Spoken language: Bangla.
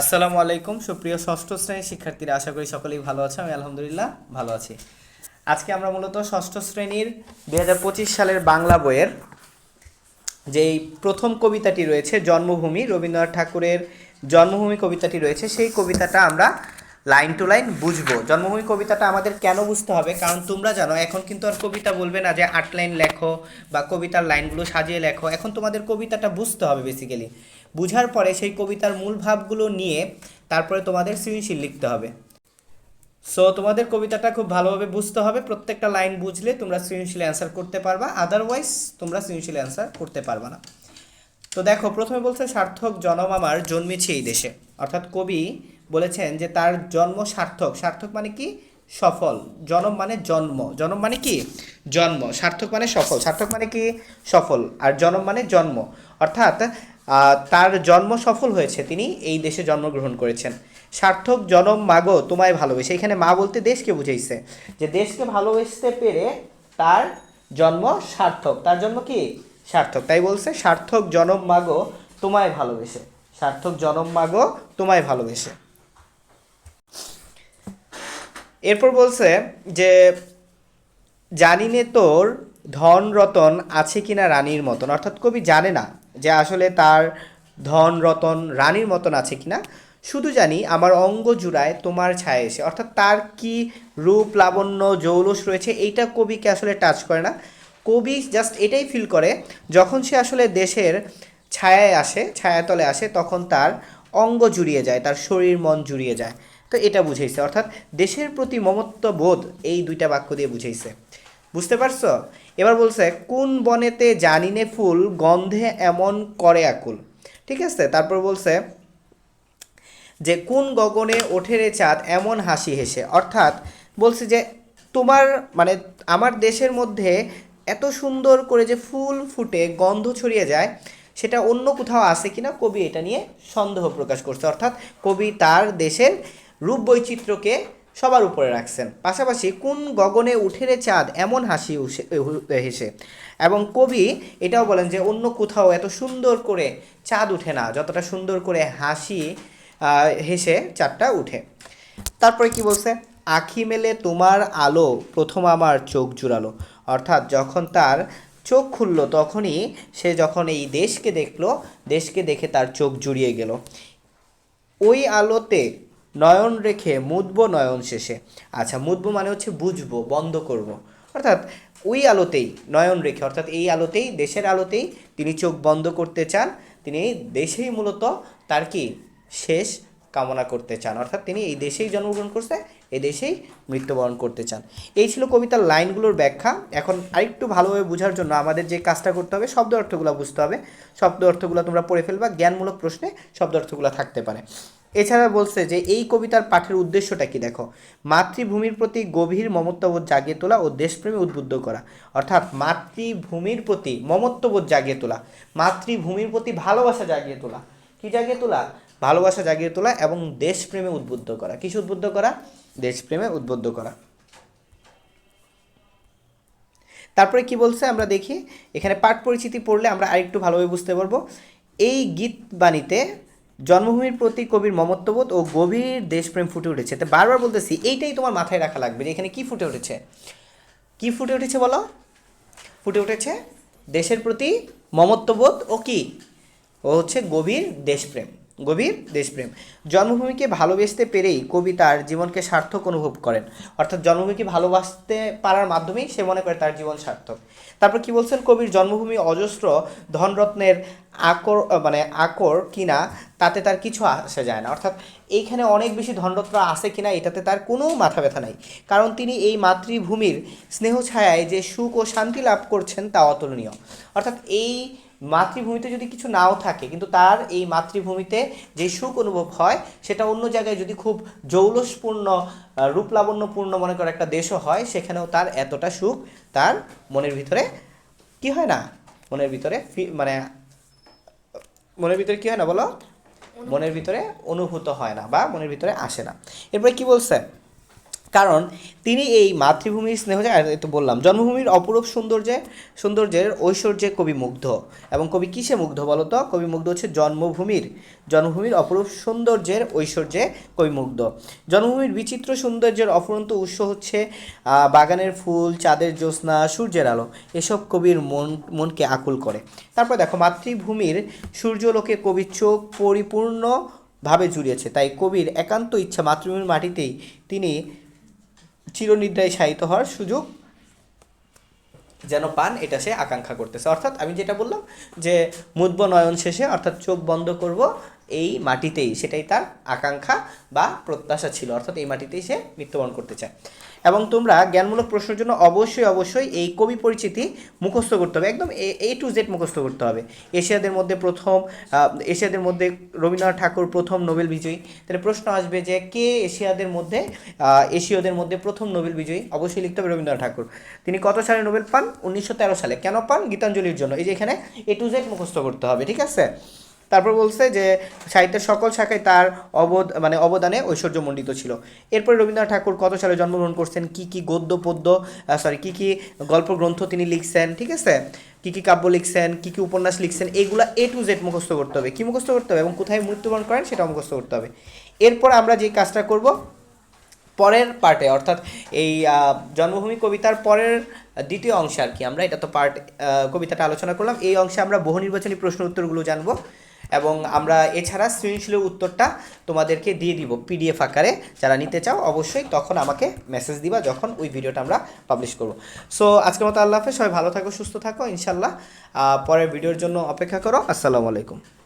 আসসালামু আলাইকুম, সুপ্রিয় ষষ্ঠ শ্রেণির শিক্ষার্থীরা, আশা করি সকলেই ভালো আছে, আমি আলহামদুলিল্লাহ ভালো আছি। আজকে আমরা মূলত ষষ্ঠ শ্রেণির দুই হাজার পঁচিশ সালের বাংলা বইয়ের যেই প্রথম কবিতাটি রয়েছে, জন্মভূমি, রবীন্দ্রনাথ ঠাকুরের জন্মভূমি কবিতাটি রয়েছে, সেই কবিতাটা আমরা লাইন টু লাইন বুঝব। জন্মভূমি কবিতাটা আমাদের কেন বুঝতে হবে? কারণ তোমরা জানো, এখন কিন্তু আর কবিতা বলবে না যে আট লাইন লেখো বা কবিতার লাইনগুলো সাজিয়ে লেখো। এখন তোমাদের কবিতাটা বুঝতে হবে বেসিক্যালি বুঝার পরে সেই কবিতার মূল ভাবগুলো নিয়ে তারপরে তোমাদের সৃজনশীল লিখতে হবে। সো তোমাদের কবিতাটা খুব ভালোভাবে বুঝতে হবে। প্রত্যেকটা লাইন বুঝলে তোমরা সৃজনশীল অ্যান্সার করতে পারবা। আদারওয়াইজ তোমরা সৃজনশীল অ্যান্সার করতে পারবা না। তো দেখো, প্রথমে বলছে, সার্থক জনম আমার জন্মেছে এই দেশে। অর্থাৎ কবি বলেছেন যে তার জন্ম সার্থক। সার্থক মানে কি? সফল। জনম মানে জন্ম। জনম মানে কি? জন্ম। সার্থক মানে সফল। সার্থক মানে কি? সফল। আর জনম মানে জন্ম। অর্থাৎ তার জন্ম সফল হয়েছে। তিনি এই দেশে জন্মগ্রহণ করেছেন। সার্থক, জনম, মাগো, তোমায় ভালোবেসে। এখানে মা বলতে দেশকে বুঝাইছে। যে দেশকে ভালোবাসতে পেরে তার জন্ম সার্থক। তার জন্ম কি? সার্থক। তাই বলছে, সার্থক, জনম, মাগো, তোমায় ভালোবেসে। সার্থক, জনম, মাগো, তোমায় ভালোবেসে। এরপর বলছে যে, জানি নে তোর ধন রতন আছে কিনা রানীর মতন। অর্থাৎ কবি জানে না যে আসলে তার ধন রতন রানীর মতন আছে কিনা। শুধু জানি আমার অঙ্গ জুড়ায় তোমার ছায়া এসে। অর্থাৎ তার কি রূপ, লাবণ্য, জৌলস রয়েছে, এইটা কবিকে আসলে টাচ করে না। কবি জাস্ট এটাই ফিল করে, যখন সে আসলে দেশের ছায়ায় আসে, ছায়াতলে আসে, তখন তার অঙ্গ জুড়িয়ে যায়, তার শরীর মন জুড়িয়ে যায়। তো এটা বুঝাইছে। অর্থাৎ দেশের প্রতি মমত্ব বোধ এই দুইটা বাক্য দিয়ে বুঝাইছে। বুঝতে পারছ? এবার বলছে, কোন বনেতে জানিনে ফুল, গন্ধে এমন করে আকুল? ঠিক আছে? তারপর বলছে, যে কোন গগনে ওঠে রে চাঁদ, এমন হাসি হেসে। অর্থাৎ বলছে যে, তোমার মানে আমার দেশের মধ্যে এত সুন্দর করে যে ফুল ফুটে, গন্ধ ছড়িয়ে যায়, সেটা অন্য কোথাও আছে কিনা কবি এটা নিয়ে সন্দেহ প্রকাশ করছে। অর্থাৎ কবি তার দেশের রূপ বৈচিত্র্যকে সবার উপরে রাখছেন। পাশাপাশি কোন গগনে উঠে রে চাঁদ, এমন হাসি হেসে। এবং কবি এটাও বলেন যে, অন্য কোথাও এত সুন্দর করে চাঁদ উঠে না, যতটা সুন্দর করে হাসি হেসে চাঁদটা উঠে। তারপরে কি বলছে? আখি মেলে তোমার আলো, প্রথম আমার চোখ জুড়ালো। অর্থাৎ যখন তার চোখ খুললো, তখনই সে যখন এই দেশকে দেখল, দেশকে দেখে তার চোখ জুড়িয়ে গেল। ওই আলোতে নয়ন রেখে মুদবো নয়ন শেষে। আচ্ছা মুদবো মানে হচ্ছে বুঝব, বন্ধ করব। অর্থাৎ ওই আলোতেই নয়ন রেখে, অর্থাৎ এই আলোতেই, দেশের আলোতেই তিনি চোখ বন্ধ করতে চান। তিনি দেশেই মূলত তার কি? শেষ কামনা করতে চান। অর্থাৎ তিনি এই দেশেই জন্মগ্রহণ করছে, এই দেশেই মৃত্যুবরণ করতে চান। এই ছিল কবিতার লাইনগুলোর ব্যাখ্যা। এখন আরেকটু ভালোভাবে বোঝার জন্য আমাদের যে কাজটা করতে হবে, শব্দ অর্থগুলো বুঝতে হবে। শব্দ অর্থগুলো তোমরা পড়ে ফেলবা, জ্ঞানমূলক প্রশ্নে শব্দ অর্থগুলো থাকতে পারে। এছাড়া বলছে যে, এই কবিতার পাঠের উদ্দেশ্যটা কি দেখো? মাতৃভূমির প্রতি গভীর মমত্ববোধ জাগিয়ে তোলা ও দেশপ্রেমে উদ্বুদ্ধ করা। অর্থাৎ মাতৃভূমির প্রতি মমত্ববোধ জাগিয়ে তোলা। মাতৃভূমির প্রতি ভালোবাসা জাগিয়ে তোলা। কি জাগিয়ে তোলা? ভালোবাসা জাগিয়ে তোলা এবং দেশপ্রেমে উদ্বুদ্ধ করা। কিছু উদ্বুদ্ধ করা? দেশপ্রেমে উদ্বুদ্ধ করা। তারপরে কি বলছে? আমরা দেখি। এখানে পাঠ পরিচিতি পড়লে আমরা আরেকটু ভালোভাবে বুঝতে পারব। এই গীত বাণীতে জন্মভূমির প্রতি কবির মমত্ববোধ ও গভীর দেশপ্রেম ফুটে উঠেছে। তো বারবার বলতেছি, এইটাই তোমার মাথায় রাখা লাগবে যে এখানে কী ফুটে উঠেছে? কি ফুটে উঠেছে বলো? ফুটে উঠেছে দেশের প্রতি মমত্ববোধ ও কি? ও হচ্ছে গভীর দেশপ্রেম গভীর দেশপ্রেম। জন্মভূমিকে ভালোবাসতে পেরেই কবি তার জীবনকে সার্থক অনুভব করেন। অর্থাৎ জন্মভূমিকে ভালোবাসতে পারার মাধ্যমেই সে মনে করে তার জীবন সার্থক। তারপর কি বলছেন? কবির জন্মভূমি অজস্র ধনরত্নের আকর মানে আকর কিনা, তাতে তার কিছু আসে যায় না। অর্থাৎ এইখানে অনেক বেশি ধনরত্ন আছে কিনা, এটাতে তার কোনো মাথা ব্যথা নাই। কারণ তিনি এই মাতৃভূমির স্নেহ ছায়ায় যে সুখ ও শান্তি লাভ করছেন, তা অতুলনীয়। অর্থাৎ এই মাতৃভূমিতে যদি কিছু নাও থাকে, কিন্তু তার এই মাতৃভূমিতে যে সুখ অনুভব হয়, সেটা অন্য জায়গায় যদি খুব জৌলসপূর্ণ রূপলাবণ্যপূর্ণ মনে করে একটা দেশও হয়, সেখানেও তার এতটা সুখ তার মনের ভিতরে কি হয় না? মনের ভিতরে মানে মনের ভিতরে কি হয় না বলো? মনের ভিতরে অনুভূত হয় না বা মনের ভিতরে আসে না। এরপরে কি বলছে? কারণ তিনি এই মাতৃভূমির স্নেহ আর তো বললাম, জন্মভূমির অপরূপ সৌন্দর্যে, সৌন্দর্যের ঐশ্বর্যে কবি মুগ্ধ। এবং কবি কিসে মুগ্ধ বলতো? কবি মুগ্ধ হচ্ছে জন্মভূমির জন্মভূমির অপরূপ সৌন্দর্যের ঐশ্বর্যে কবি মুগ্ধ। জন্মভূমির বিচিত্র সৌন্দর্যের অফুরন্ত উৎস হচ্ছে বাগানের ফুল, চাঁদের জ্যোৎস্না, সূর্যের আলো। এসব কবির মন, মনকে আকুল করে। তারপর দেখো, মাতৃভূমির সূর্যলোকে কবির চোখ পরিপূর্ণভাবে জুড়িয়েছে। তাই কবির একান্ত ইচ্ছা মাতৃভূমির মাটিতেই তিনি চিরনিদ্রায় শায়িত হওয়ার সুযোগ যেন পান, এটা সে আকাঙ্ক্ষা করতেছে। অর্থাৎ আমি যেটা বললাম যে মুদব নয়ন শেষে অর্থাৎ চোখ বন্ধ করব, এই মাটিতেই সেটাই তার আকাঙ্ক্ষা বা প্রত্যাশা ছিল। অর্থাৎ এই মাটিতেই সে মৃত্যুবরণ করতে চায়। এবং তোমরা জ্ঞানমূলক প্রশ্নের জন্য অবশ্যই অবশ্যই এই কবি পরিচিতি মুখস্থ করতে হবে। একদম এ টু জেড মুখস্থ করতে হবে। এশিয়াদের মধ্যে প্রথম এশিয়াদের মধ্যে রবীন্দ্রনাথ ঠাকুর প্রথম নোবেল বিজয়ী। তাহলে প্রশ্ন আসবে যে কে এশিয়াদের মধ্যে এশীয়দের মধ্যে প্রথম নোবেল বিজয়ী? অবশ্যই লিখতে হবে রবীন্দ্রনাথ ঠাকুর। তিনি কত সালে নোবেল পান? উনিশশো তেরো সালে। কেন পান? গীতাঞ্জলির জন্য। এই যে এখানে এ টু জেড মুখস্থ করতে হবে, ঠিক আছে? তারপর বলছে যে সাহিত্যের সকল শাখায় তার অবদ মানে অবদানে ঐশ্বর্যমণ্ডিত ছিল। এরপরে রবীন্দ্রনাথ ঠাকুর কত সালে জন্মগ্রহণ করছেন? কি কি গদ্য, পদ্য সরি কি কি গল্প গ্রন্থ তিনি লিখছেন, ঠিক আছে? কি কি কাব্য লিখছেন, কি কি উপন্যাস লিখছেন, এগুলা এ টু জেড মুখস্থ করতে হবে। কি মুখস্থ করতে হবে এবং কোথায় মৃত্যুবরণ করেন সেটা মুখস্থ করতে হবে। এরপর আমরা যে কাজটা করব, পরের পার্টে, অর্থাৎ এই জন্মভূমি কবিতার পরের দ্বিতীয় অংশে আর কি। আমরা এটা তো পার্ট কবিতাটা আলোচনা করলাম। এই অংশে আমরা বহু নির্বাচনী প্রশ্ন উত্তরগুলো জানব। এবং আমরা এছাড়া সৃজনশীলের উত্তরটা তোমাদেরকে দিয়ে দিব পিডিএফ আকারে। যারা নিতে চাও অবশ্যই তখন আমাকে মেসেজ দিবা যখন ওই ভিডিওটা আমরা পাবলিশ করব। সো আজকের মতো আল্লাহ হাফেজ, সবাই ভালো থাকো, সুস্থ থাকো ইনশাল্লাহ পরের ভিডিওর জন্য অপেক্ষা করো। আসসালামু আলাইকুম।